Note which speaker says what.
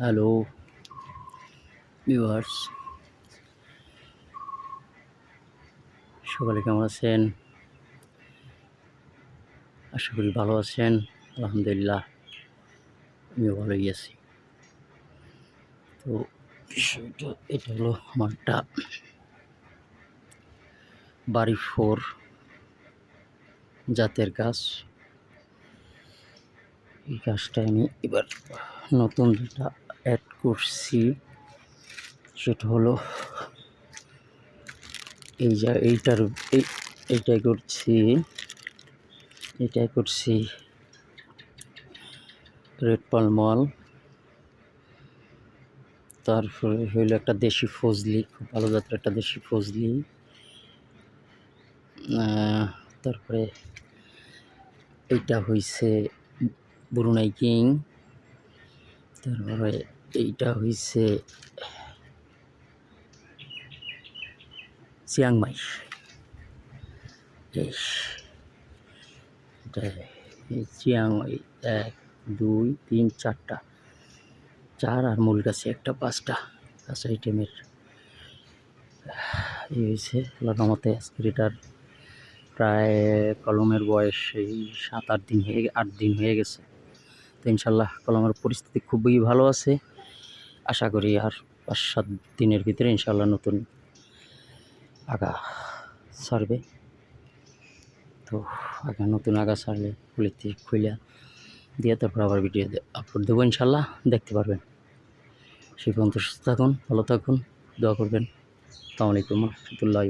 Speaker 1: Hello viewers সকালে কেমন আছেন? আশা করি ভালো আছেন, আলহামদুলিল্লাহ, আমিও ভালোই আছি। তো বিষয়টা, এটা হলো আমারটা বাড়ি ফোর জাতের গাছ। এই গাছটা আমি এবার নতুন যেটা অ্যাড করছি। সেটা হলো এই যা এইটার এই, এইটাই করছি। এটাই করছি রেড পালমল তারপরে হইল একটা দেশি ফজলি, খুব ভালো জাতের একটা দেশি ফজলি। তারপরে এইটা হইছে ব্রুনাই কিং তারপরে এইটা হইছে চিয়াংমাই চিয়াংমাই এক, দুই, তিন, চারটা। চার আর মূল গাছে একটা, পাঁচটা গাছ আইটেমের এই হয়েছে আজকের এটার প্রায় কলমের বয়স এই সাত, আট দিন হয়ে আট দিন হয়ে গেছে। তো ইনশাল্লাহ কলমের পরিস্থিতি খুবই ভালো আছে। আশা করি আর পাঁচ সাত দিনের ভিতরে ইনশাল্লাহ নতুন আগা ছাড়বে। তো আগা নতুন আগা ছাড়লে খুলিতে খুইলা দিয়ে তারপর আবার ভিডিও আপলোড দেবো ইনশাল্লাহ দেখতে পারবেন। সেই পর্যন্ত সুস্থ থাকুন, ভালো থাকুন, দোয়া করবেন। আসসালামু আলাইকুম রহমতুল্লাহ